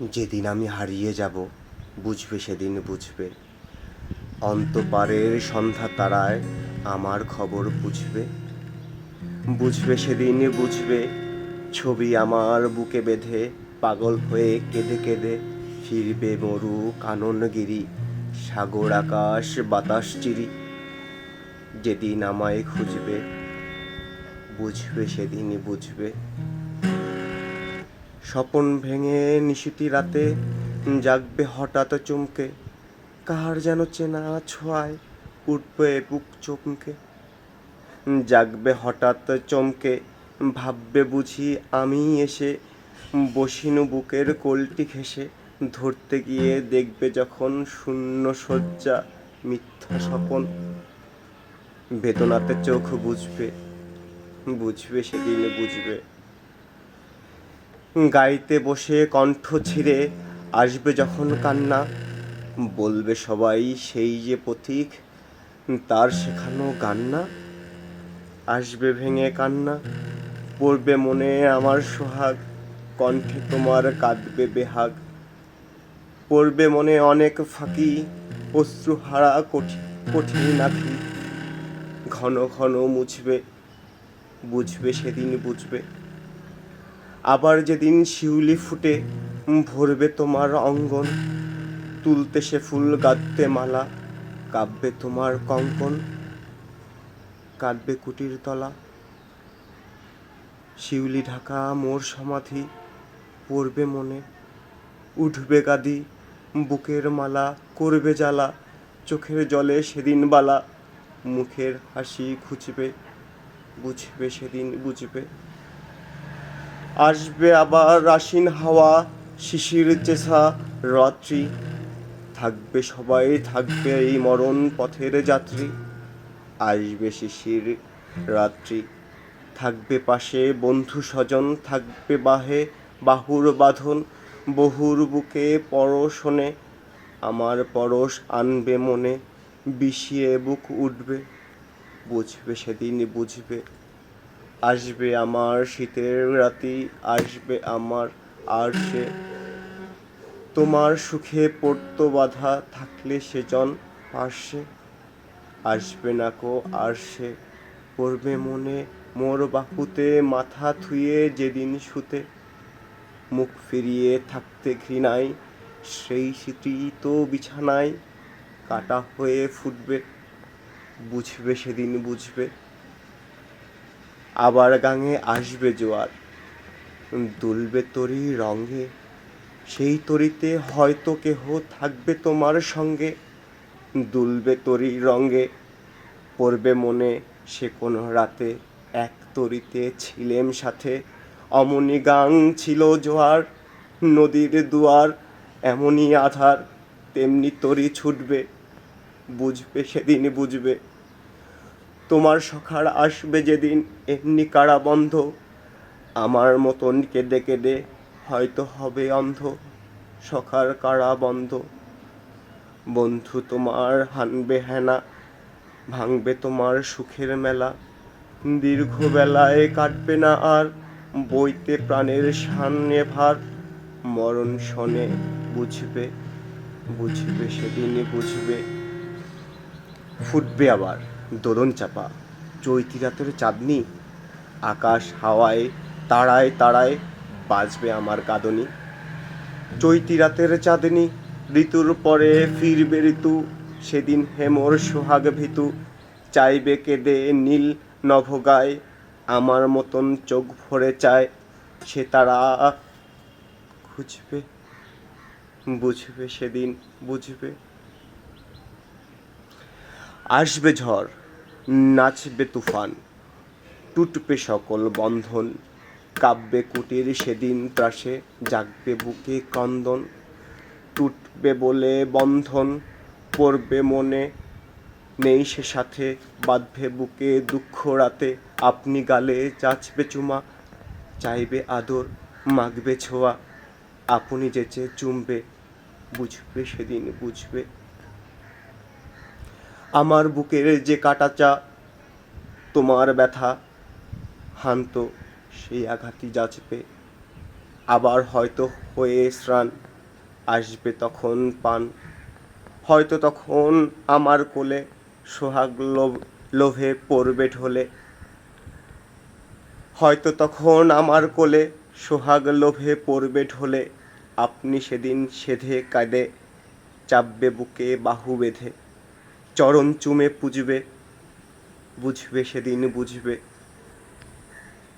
যেদিন আমি হারিয়ে যাব, বুঝবে সেদিন বুঝবে। অন্তপারের সন্ধ্যা তারায় আমার খবর বুঝবে। বুঝবে সেদিন বুঝবে, ছবি আমার বুকে বেঁধে, পাগল হয়ে কেঁদে কেঁদে ফিরবে মরু কাননগিরি, সাগর আকাশ বাতাস চিরি। যেদিন আমায় খুঁজবে, বুঝবে সেদিনই বুঝবে। স্বপন ভেঙে নিশিতি রাতে জাগবে হঠাৎ চমকে। কার যেন চেনা ছোঁয়ায় উঠবে বুক চমকে। জাগবে হঠাৎ চমকে, ভাববে বুঝি আমি এসে বসিনু বুকের কোলটি ঘেসে ধরতে গিয়ে দেখবে যখন শূন্য শয্যা মিথ্যা স্বপন। বেদনাতে চোখ বুঝবে বুঝবে, সেদিন বুঝবে। গাইতে বসে কণ্ঠ ছিঁড়ে আসবে যখন কান্না। বলবে সবাই সেই যে পথিক তার শেখানো গান না আসবে ভেঙে কান্না, পড়বে মনে আমার সোহাগ, কণ্ঠে তোমার কাঁদবে বেহাগ। পড়বে মনে অনেক ফাঁকি, অশ্রুহারা কঠিন কঠিন আঁখি। ঘন ঘন মুছবে, বুঝবে সেদিন বুঝবে। আবার যেদিন শিউলি ফুটে ভরবে তোমার অঙ্গন, তুলতে সে ফুল গাঁদতে মালা কাব্যে তোমার কঙ্কন, কাঁদবে কুটির তলা। শিউলি ঢাকা মোর সমাধি পড়বে মনে, উঠবে গাদি বুকের মালা, করবে জ্বালা, চোখের জলে সেদিন বালা, মুখের হাসি খুঁজবে, বুঝবে সেদিন বুঝবে। আসবে আবার আশ্বিন হাওয়া, শিশির চেষা রাত্রি। থাকবে সবাই, থাকবে এই মরণ পথের যাত্রী। আসবে শিশির, রাত্রি। থাকবে পাশে বন্ধু স্বজন, থাকবে বাহে বাহুর বাঁধন, বহুর বুকে পরশনে আমার পরশ আনবে মনে, বিষিয়ে বুক উঠবে। বুঝবে সেদিন বুঝবে। আসবে আমার শীতের রাতি, আসবে আমার আর সে তোমার সুখে পড়তো বাধা থাকলে সেজন পার্শ্বে। আসবে না কো আর সে পড়বে মনে মোর বাহুতে, মাথা থুয়ে যেদিন শুতে। মুখ ফিরিয়ে থাকতে ঘৃণায়, সেই স্মৃতি তো বিছানায় কাটা হয়ে ফুটবে। বুঝবে সেদিন বুঝবে। আবার গাঙে আসবে জোয়ার। দুলবে তরি রঙে, সেই তরিতে হয়তো কেহ থাকবে তোমার সঙ্গে। দুলবে তরি রঙে, পড়বে মনে সে কোনো রাতে। এক তরিতে ছিলেম সাথে, অমনি গাং ছিল জোয়ার। নদীর দুয়ার এমনই আধার, তেমনি তরি ছুটবে। বুঝবে, সেদিন বুঝবে। তোমার সখার আসবে যেদিন এমনি কারা বন্ধ আমার মতন কেঁদে কেঁদে হয়তো হবে অন্ধ সখার কারা বন্ধ বন্ধু তোমার হানবে হেনা, ভাঙবে তোমার সুখের মেলা। দীর্ঘ বেলায় কাটবে না আর বইতে প্রাণের সামনে ভার। মরণ শনে, বুঝবে বুঝবে, সেদিনই বুঝবে। ফুটবে আবার। দোলন চাপা। চৈতি রাতের চাঁদনি, আকাশ হাওয়ায় তারায় তারায় বাজবে আমার কাঁদনি। চৈতি রাতের চাঁদনি, ঋতুর পরে ফিরবে ঋতু, সেদিন হেমর সোহাগ ভিতু, চাইবে কেঁদে নীল নভগায়, আমার মতন চোখ ভরে চায় সে তারা। খুঁজবে, বুঝবে সেদিন, বুঝবে আসবে ঝড়, নাচবে তুফান, টুটবে সকল বন্ধন কাব্যে কুটির সেদিন ত্রাসে জাগবে বুকে কন্দন টুটবে বলে বন্ধন, পড়বে মনে, নেই সে সাথে, বাঁধবে বুকে দুঃখ রাতে, আপনি গালে চাচবে চুমা, চাইবে আদর, মাগবে ছোঁয়া, আপনি যেচে চুমবে, বুঝবে সেদিন বুঝবে। আমার বুকের যে কাটাচা তোমার ব্যথা হান্ত সেই আঘাতই যাচবে। আবার হয়তো হয়ে স্নান আসবে তখন পান। হয়তো তখন আমার কোলে সোহাগ লোভ, লোভে পড়বে ঢলে। হয়তো তখন আমার কোলে সোহাগ লোভে পড়বে ঢলে। আপনি সেদিন সেধে কাঁদে, চাপবে বুকে বাহু বেঁধে। চরণ চুমে পুজবে বুঝবে সেদিন বুঝবে।